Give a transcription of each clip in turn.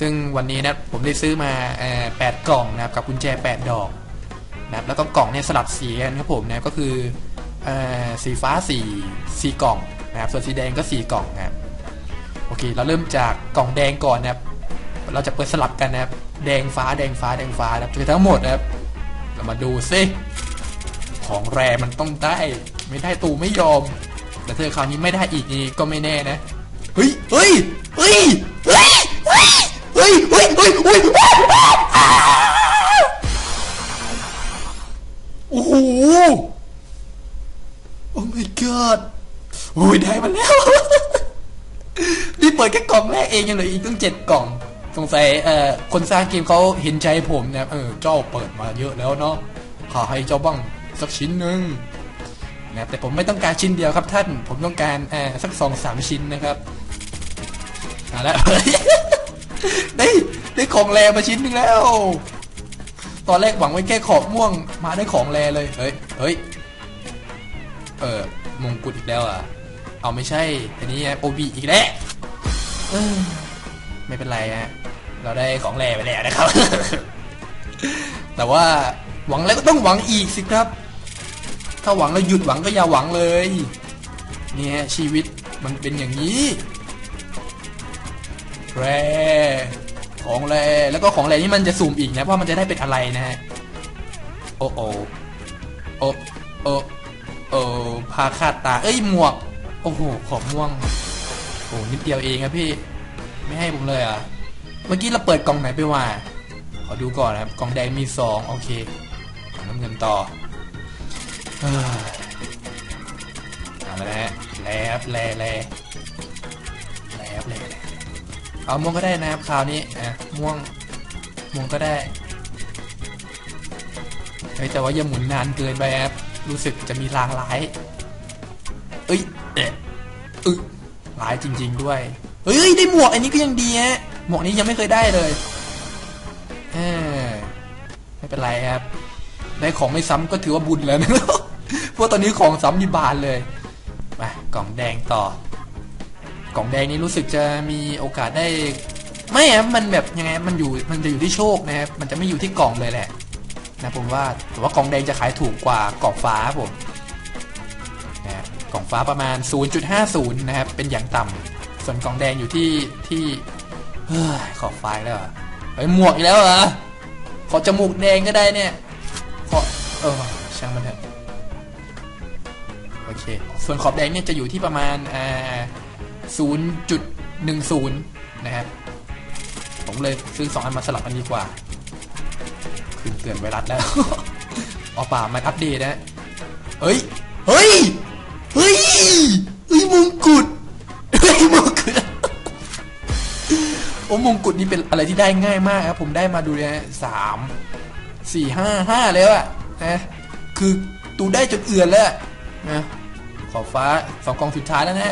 ซึ่งวันนี้นะผมได้ซื้อมาแปดกล่องนะครับกับกุญแจ 8 ดอกนะครับแล้วก็กล่องเนี่ยสลับสีกันครับผมนะครับก็คืออสีฟ้าสี่สีกล่องนะครับส่วนสีแดงก็สีกล่องนะครับโอเค เราเริ่มจากกล่องแดงก่อนนะครับ เราจะเปิดสลับกันนะครับ แดงฟ้าแดงฟ้าแดงฟ้านะครับคือทั้งหมดนะครับ เรามาดูซิของแรมันต้องได้ไม่ได้ตูไม่ยอม แต่เธอคราวนี้ไม่ได้อีกนี่ก็ไม่แน่นะ เฮ้ยเฮ้ยเฮ้ย ฮ้ยเฮ้ยเฮ้ยเฮ้ยโอ้โหโอ้ my god โอ้ยได้มาแล้ว นี่เปิดแค่กล่องแรกเองยังเหลืออีกตั้งเจ็ดกล่อง สงสัยเอ่อคนสร้างเกมเขาเห็นใจผมนะเออเจ้าเปิดมาเยอะแล้วเนาะขอให้เจ้าบ้างสักชิ้นหนึ่งนะแต่ผมไม่ต้องการชิ้นเดียวครับท่าน ผมต้องการเอ่อสักสองสามชิ้นนะครับเอาละ ได้ได้ของแรมาชิ้นหนึ่งแล้ว ตอนแรกหวังไว้แค่ขอบม่วงมาได้ของแรเลย เฮ้ย เฮ้ย เออมงกุฎอีกแล้วอะ เอาไม่ใช่ อันนี้โอบีอีกแล้วเออไม่เป็นไรฮะ เราได้ของแรไปแล้วนะครับ แต่ว่าหวังแล้วก็ต้องหวังอีกสิครับ ถ้าหวังแล้วหยุดหวังก็อย่าหวังเลย เนี่ยชีวิตมันเป็นอย่างนี้ แร่ของแร่แล้วก็ของแร่นี่มันจะสุ่มอีกนะว่ามันจะได้เป็นอะไรนะฮะโอ้โอโอ้โอ้โอ้พาคาดตา เอ้ยหมวก โอ้โหขอบม่วงโอ้นิดเดียวเองครับพี่ ไม่ให้ผมเลยอะ เมื่อกี้เราเปิดกล่องไหนไปว่า ขอดูก่อนนะครับ กล่องแดงมีสองโอเคกล่องน้ำเงินต่อเอาแล้วแล้วแลแลแล้วแลแล เอาม่วงก็ได้นะครับคราวนี้อะม่วงม่วงก็ได้เฮ้ยแต่ว่าอย่าหมุนนานเกินไปครับรู้สึกจะมีลางร้ายเอ้ยเอ๊ะอึร้ายจริง ๆ ด้วยเฮ้ยได้หมวกอันนี้ก็ยังดีฮะหมวกนี้ยังไม่เคยได้เลยเออไม่เป็นไรครับ ได้ของไม่ซ้ำก็ถือว่าบุญแล้วนะเพราะตอนนี้ของซ้ำมีบานเลยมากล่องแดงต่อ กล่องแดงนี้รู้สึกจะมีโอกาสได้ไม่อะมันแบบยังไงมันอยู่มันจะอยู่ที่โชคนะครับมันจะไม่อยู่ที่กล่องเลยแหละนะผมว่าแต่ว่ากล่องแดงจะขายถูกกว่ากล่องฟ้าครับผมนะกล่องฟ้าประมาณ 0.50 นะครับเป็นอย่างต่ำส่วนกล่องแดงอยู่ที่ที่เฮ้ยขอบฟ้าแล้วเหรอเฮ้ยหมวกอีกแล้วเหรอขอจมูกแดงก็ได้เนี่ยขอเออช่างมันเถอะโอเคส่วนขอบแดงเนี่ยจะอยู่ที่ประมาณอ่า ศูนย์จุดหนึ่งศูนย์นะครับผมเลยซื้อสองอันมาสลับกันดีกว่าขึ้นเตือนไวรัสแล้วอ๋อเปล่ามันอัปเดตนะเฮ้ย เฮ้ย เฮ้ย เฮ้ยมงกุฎเฮ้ยมงกุฎโอ้มงกุฎนี่เป็นอะไรที่ได้ง่ายมากครับ ผมได้มาดูเนี่ยสามสี่ห้าห้าแล้วอะนะคือตูได้จนเอื่อนแล้วนะขอฟ้าสองกองสุดท้ายแล้วนะ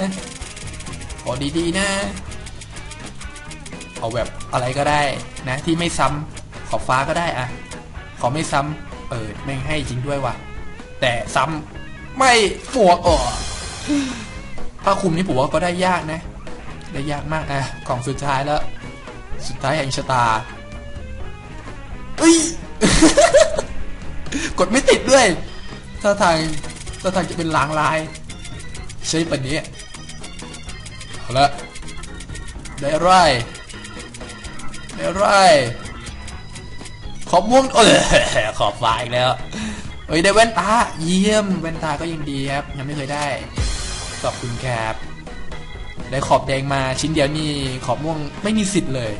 ขอดีๆนะ เอาแบบอะไรก็ได้นะที่ไม่ซ้ำขอบฟ้าก็ได้อะขอไม่ซ้ำเออแม่งให้จริงด้วยว่ะ แต่ซ้ำไม่หมวกอ่อผ้าคลุมนี่ผมว่าก็ได้ยากนะ ได้ยากมากอะกล่องสุดท้ายแล้ว สุดท้ายแห่งชะตาเอ้ยกดไม่ติดด้วยถ้าทางถ้าทางจะเป็นลางลาย ใช่ปะเนี้ย เอาละได้ไรได้ไรขอบม่วงเออขอบฟ้าอีกแล้วเอ้ยได้แว่นตาเยี่ยมแว่นตาก็ยังดีครับ ยังไม่เคยได้ ขอบคุณครับได้ขอบแดงมาชิ้นเดียวนี่ขอบม่วงไม่มีสิทธิ์เลย